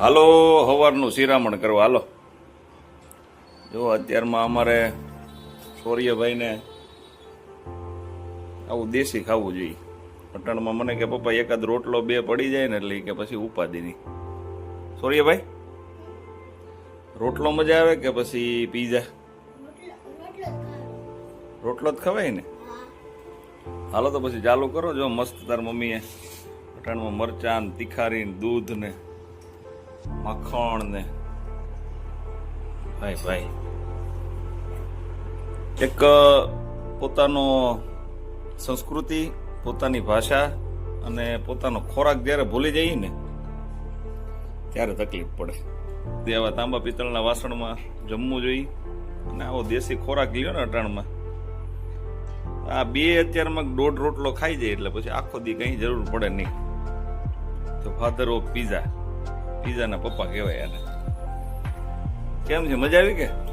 હાલો સવારનું શિરામણ કરવા, હાલો. જો, અત્યારમાં અમારે સૌર્યભાઈને આવું દેશી ખાવું જોઈએ. પટણમાં મને કે, પપ્પા, એકાદ રોટલો બે પડી જાય ને એટલે કે પછી ઉપાધિ નહીં સૂર્યભાઈ, રોટલો મજા આવે કે પછી પીઝા? રોટલો જ ખવાય ને? હાલો, તો પછી ચાલુ કરો. જો, મસ્ત તાર મમ્મીએ પટણમાં મરચાં તીખારી દૂધ ને મખણ ને ભાઈ ભાઈ. એક પોતાનો સંસ્કૃતિ, પોતાની ભાષા અને પોતાનો ખોરાક જ્યારે ભૂલી જઈએ ને, ત્યારે તકલીફ પડે. દેવા તાંબા પિત્તળના વાસણમાં જમવું જોઈએ અને આવો દેશી ખોરાક લ્યો ને અટાણમાં. આ બે અત્યારમાં દોઢ રોટલો ખાઈ જાય એટલે પછી આખો દી કંઈ જરૂર પડે નહીં. તો ફાધર ઓફ પીઝા પીઝાના પપ્પા કહેવાય એને. કેમ છે? મજા આવી કે?